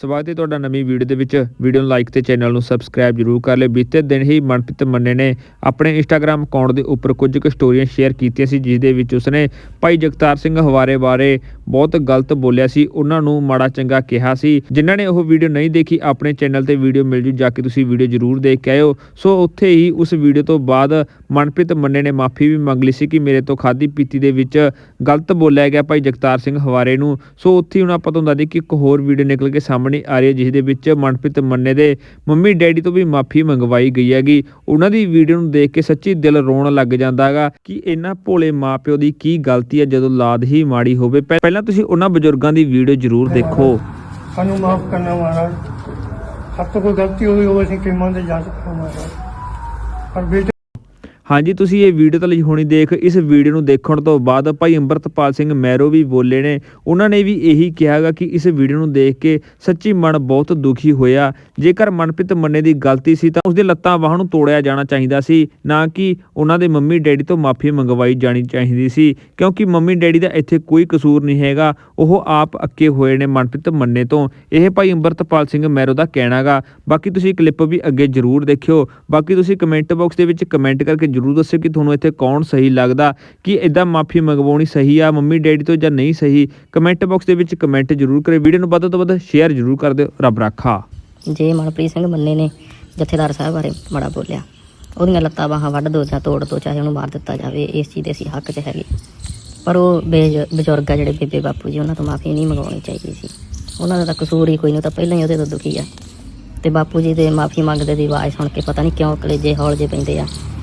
ਸਵਾਗਤ ਹੈ ਤੁਹਾਡਾ ਨਵੀਂ ਵੀਡੀਓ ਦੇ ਵਿੱਚ ਵੀਡੀਓ ਨੂੰ ਲਾਈਕ ਤੇ ਚੈਨਲ ਨੂੰ ਸਬਸਕ੍ਰਾਈਬ ਜਰੂਰ ਕਰ ਲਿਓ। ਬੀਤੇ ਦਿਨ ਹੀ ਮਨਪ੍ਰੀਤ ਮੰਨੇ ਨੇ ਆਪਣੇ ਇੰਸਟਾਗ੍ਰam ਅਕਾਊਂਟ ਦੇ ਉੱਪਰ ਕੁਝ ਕੁ ਸਟੋਰੀਆਂ ਸ਼ੇਅਰ ਕੀਤੀਆਂ ਸੀ ਜਿਸ ਦੇ ਵਿੱਚ ਉਸਨੇ ਭਾਈ ਜਗਤਾਰ ਸਿੰਘ ਹਵਾਰੇ ਬਾਰੇ ਬਹੁਤ ਗਲਤ ਬੋਲਿਆ ਸੀ, ਉਹਨਾਂ ਨੂੰ ਮਾੜਾ ਚੰਗਾ ਕਿਹਾ ਸੀ। ਜਿਨ੍ਹਾਂ ਨੇ ਉਹ ਵੀਡੀਓ ਨਹੀਂ ਦੇਖੀ, ਆਪਣੇ ਚੈਨਲ ਤੇ ਵੀਡੀਓ ਮਿਲ ਜੂ, ਜਾ ਕੇ ਤੁਸੀਂ ਵੀਡੀਓ ਜਰੂਰ ਦੇਖ ਕੇ ਆਇਓ। ਸੋ ਉੱਥੇ ਹੀ ਉਸ ਵੀਡੀਓ ਤੋਂ ਬਾਅਦ ਮਨਪ੍ਰੀਤ ਮੰਨੇ ਨੇ ਮਾਫੀ ਵੀ ਮੰਗ ਲਈ ਸੀ ਕਿ ਮੇਰੇ ਤੋਂ ਖਾਦੀ ਪੀਤੀ ਦੇ ਵਿੱਚ ਗਲਤ ਬੋਲਿਆ ਗਿਆ ਭਾਈ ਜਗਤਾਰ ਸਿੰਘ ਹਵਾਰੇ ਨੂੰ। ਸੋ ਉੱਥੇ ਹੀ ਹੁਣ ਆਪਾਂ ਤੁਹਾਨੂੰ ਦੱਸਦੇ ਕਿ ਇੱਕ ਹੋਰ ਵੀਡੀਓ ਨਿਕਲ ਕੇ ਸਾਹਮਣੇ ਆ ਰਹੀ ਹੈ ਜਿਸ ਦੇ ਵਿੱਚ ਮਨਪ੍ਰੀਤ ਮੰਨੇ ਦੇ ਮੰਮੀ ਡੈਡੀ ਤੋਂ ਵੀ ਮਾਫੀ ਮੰਗਵਾਈ ਗਈ ਹੈਗੀ। ਉਹਨਾਂ ਦੀ ਵੀਡੀਓ ਨੂੰ ਦੇਖ ਕੇ ਸੱਚੀ ਦਿਲ ਰੋਣ ਲੱਗ ਜਾਂਦਾ ਹੈਗਾ ਕਿ ਇਹਨਾਂ ਭੋਲੇ ਮਾਪਿਓ ਦੀ ਕੀ ਗਲਤੀ ਹੈ ਜਦੋਂ ਲਾਦ ਹੀ ਮਾੜੀ ਹੋਵੇ। ਪਹਿਲਾਂ ਪਹਿਲਾਂ ਤੁਸੀਂ ਉਹਨਾਂ ਬਜ਼ੁਰਗਾਂ ਦੀ ਵੀਡੀਓ ਜ਼ਰੂਰ ਦੇਖੋ। ਸਾਨੂੰ ਮਾਫ ਕਰਨਾ ਮਹਾਰਾਜ। ਹੱਥ ਤੋਂ ਕੋਈ ਗਲਤੀ ਹੋਈ ਹੋਵੇ ਅਸੀਂ ਕਿਮਾਂ ਦੇ ਜਾ ਸਕਦਾ ਮਹਾਰਾਜ। ਪਰ ਬੇਟੇ ਹਾਂਜੀ, ਤੁਸੀਂ ਇਹ ਵੀਡੀਓ ਤਾਂ ਲਈ ਹੋਣੀ ਦੇਖ, ਇਸ ਵੀਡੀਓ ਨੂੰ ਦੇਖਣ ਤੋਂ ਬਾਅਦ ਭਾਈ ਅੰਮ੍ਰਿਤਪਾਲ ਸਿੰਘ ਮੈਰੋ ਵੀ ਬੋਲੇ ਨੇ। ਉਹਨਾਂ ਨੇ ਵੀ ਇਹੀ ਕਿਹਾਗਾ ਕਿ ਇਸ ਵੀਡੀਓ ਨੂੰ ਦੇਖ ਕੇ ਸੱਚੀ ਮਨ ਬਹੁਤ ਦੁਖੀ ਹੋਇਆ। ਜੇਕਰ ਮਨਪ੍ਰੀਤ ਮੰਨੇ ਦੀ ਗਲਤੀ ਸੀ ਤਾਂ ਉਸਦੇ ਲੱਤਾਂ ਬਾਹਾਂ ਨੂੰ ਤੋੜਿਆ ਜਾਣਾ ਚਾਹੀਦਾ ਸੀ, ਨਾ ਕਿ ਉਹਨਾਂ ਦੇ ਮੰਮੀ ਡੈਡੀ ਤੋਂ ਮਾਫੀ ਮੰਗਵਾਈ ਜਾਣੀ ਚਾਹੀਦੀ ਸੀ, ਕਿਉਂਕਿ ਮੰਮੀ ਡੈਡੀ ਦਾ ਇੱਥੇ ਕੋਈ ਕਸੂਰ ਨਹੀਂ ਹੈਗਾ। ਉਹ ਆਪ ਅੱਕੇ ਹੋਏ ਨੇ ਮਨਪ੍ਰੀਤ ਮੰਨੇ ਤੋਂ। ਇਹ ਭਾਈ ਅੰਮ੍ਰਿਤਪਾਲ ਸਿੰਘ ਮੈਰੋ ਦਾ ਕਹਿਣਾਗਾ ਬਾਕੀ ਤੁਸੀਂ ਕਲਿੱਪ ਵੀ ਅੱਗੇ ਜ਼ਰੂਰ ਦੇਖਿਓ। ਬਾਕੀ ਤੁਸੀਂ ਕਮੈਂਟ ਬਾਕਸ ਦੇ ਵਿੱਚ ਕਮੈਂਟ ਕਰਕੇ ਜ਼ਰੂਰ ਦੱਸਿਓ ਕਿ ਤੁਹਾਨੂੰ ਇੱਥੇ ਕੌਣ ਸਹੀ ਲੱਗਦਾ, ਕਿ ਇਦਾਂ ਮਾਫੀ ਮੰਗਵਾਉਣੀ ਸਹੀ ਆ, ਮੰਮੀ ਡੈਡੀ ਤੋਂ ਜਾਂ ਨਹੀਂ ਸਹੀ ਕਮੈਂਟ ਬਾਕਸ ਦੇ ਵਿੱਚ ਕਮੈਂਟ ਜ਼ਰੂਰ ਕਰਿਓ ਵੀਡੀਓ ਨੂੰ ਵੱਧ ਤੋਂ ਵੱਧ ਸ਼ੇਅਰ ਜ਼ਰੂਰ ਕਰ ਦਿਓ, ਰੱਬ ਰਾਖਾ। ਜੇ ਮਨਪ੍ਰੀਤ ਸਿੰਘ ਮੰਨੇ ਨੇ, ਜਥੇਦਾਰ ਸਾਹਿਬ ਬਾਰੇ ਬੜਾ ਬੋਲਿਆ, ਉਹਦੀਆਂ ਲੱਤਾਂ ਬਾਹਾਂ ਵੱਢ ਦੋ ਜਾਂ ਤੋੜ ਦੋ, ਚਾਹੇ ਉਹਨੂੰ ਮਾਰ ਦਿੱਤਾ ਜਾਵੇ, ਇਸ ਚੀਜ਼ ਦੇ ਅਸੀਂ ਹੱਕ 'ਚ ਹੈਗੇ। ਪਰ ਉਹ ਬੇਜ- ਬਜ਼ੁਰਗ ਆ ਜਿਹੜੇ ਬੇਬੇ ਬਾਪੂ ਜੀ, ਉਹਨਾਂ ਤੋਂ ਮਾਫੀ ਨਹੀਂ ਮੰਗਵਾਉਣੀ ਚਾਹੀਦੀ ਸੀ। ਉਹਨਾਂ ਦਾ ਤਾਂ ਕਸੂਰ ਹੀ ਕੋਈ ਨਹੀਂ ਤਾਂ ਪਹਿਲਾਂ ਹੀ ਉਹਦੇ ਤੋਂ ਦੁਖੀ ਆ। ਤੇ ਬਾਪੂ ਜੀ ਦੇ ਮਾਫੀ ਮੰਗਦੇ ਦੀ ਆਵਾਜ਼ ਸੁਣ ਕੇ ਪਤਾ ਨਹੀਂ ਕਿਉਂ ਕਲੇਜੇ ਹੌਲ ਜੇ ਪੈਂਦੇ ਆ।